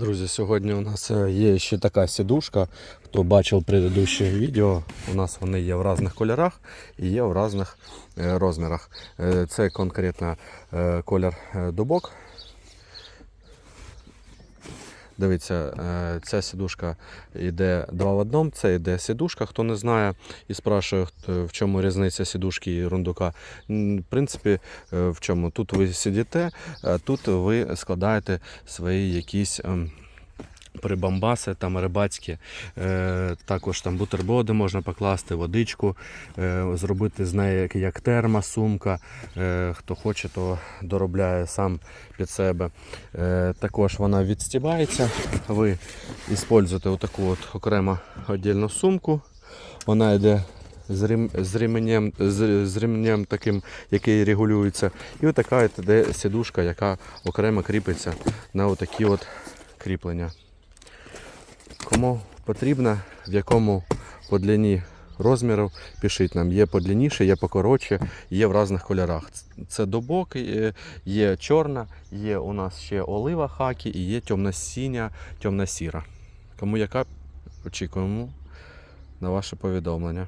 Друзі, сьогодні у нас е, є ще така сідушка. Хто бачив предыдущее відео, у нас вони є в різних кольорах і є в різних е, розмірах. Е, Це конкретно колір дубок. Дивіться, е, ця сідушка йде два в одному. Це йде сідушка, хто не знає і спрашує, в чому різниця сідушки і рундука. В принципі, е, в чому? Тут ви сидите, тут ви складаєте свої якісь. Прибамбаси там рибацькі, е, також там бутерброди можна покласти, водичку, е, зробити з неї як, терма, сумка. Е, хто хоче, то доробляє сам під себе. Е, також вона відстібається. Ви використовуєте таку от окремо віддільну сумку. Вона йде з, рем, з, ременем, з, з таким, який регулюється. І отака от сідушка, яка окремо кріпиться на отакі от кріплення. Кому потрібно, в якому по длині розмірів, пишіть нам. Є подлінніше, є покоротше, є в різних кольорах. Це добок, є- є чорна, є у нас ще олива хакі і є темно-сіня, темно-сіра. Кому яка, очікуємо на ваше повідомлення.